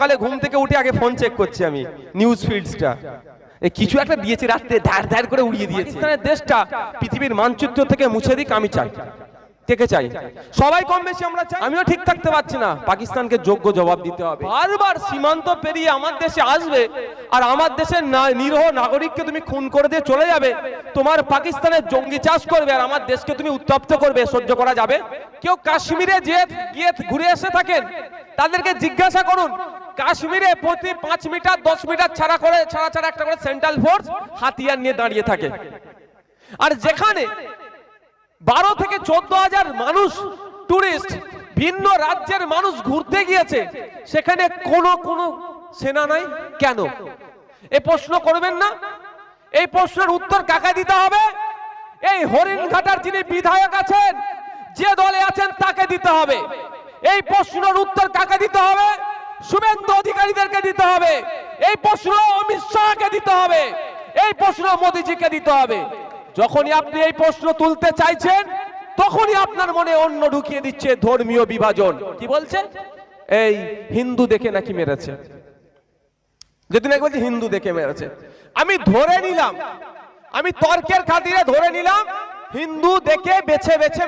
সকালে ঘুম থেকে উঠে আগে ফোন চেক করছি আমি নিউজ ফিডসটা কিছু একটা দিয়েছে রাত্রে ধার ধার করে উড়িয়ে দিয়েছে। দেশটা পৃথিবীর মানচিত্র থেকে মুছে দিক আমি চাই। সবাই কম বেশি আমরা চাই। আমিও ঠিক থাকতে পারছি না। পাকিস্তানকে যোগ্য জবাব দিতে হবে। বারবার সীমান্ত পেরিয়ে আমার দেশে আসবে আর আমার দেশের নিরীহ নাগরিককে তুমি খুন করে দিয়ে চলে যাবে। তোমার পাকিস্তানের জঙ্গি চাষ করবে আর আমার দেশকে তুমি উত্তপ্ত করবে সহ্য করা যাবে। কেউ কাশ্মীরে যে গিয়ে ঘুরে এসে থাকেন তাদেরকে জিজ্ঞাসা করুন কাশ্মীরে প্রতি পাঁচ মিটার, দশ মিটার ছাড়া করে, ছাড়া ছাড়া একটা করে সেন্ট্রাল ফোর্স হাতিয়ার নিয়ে দাঁড়িয়ে থাকে। আর যেখানে বারো থেকে চোদ্দ হাজার মানুষ টুরিস্ট ভিন্ন রাজ্যের মানুষ ঘুরতে গিয়েছে, সেখানে কোনো কোনো সেনা নাই? কেন? এ প্রশ্ন করবেন না? এই প্রশ্নের উত্তর কাকে দিতে হবে? এই হরিণঘাটার যিনি বিধায়ক আছেন, যে দলে আছেন তাকে দিতে হবে। এই প্রশ্নের উত্তর কাকে দিতে হবে? শুভেন্দু অধিকারীদেরকে দিতে হবে। এই প্রশ্ন অমিত শাহকে দিতে হবে। এই প্রশ্ন মোদিজিকে দিতে হবে। যখনই আপনি এই প্রশ্ন তুলতে চাইছেন, তখনই আপনার মনে অন্য ঢুকিয়ে দিচ্ছে ধর্মীয় বিভাজন। কি বলছে? এই হিন্দু দেখে নাকি মেরেছে। যদি নাকি বলছে, হিন্দু দেখে মেরেছে। আমি ধরে নিলাম। আমি তর্কের খাতিরে ধরে নিলাম, হিন্দু দেখে বেছে বেছে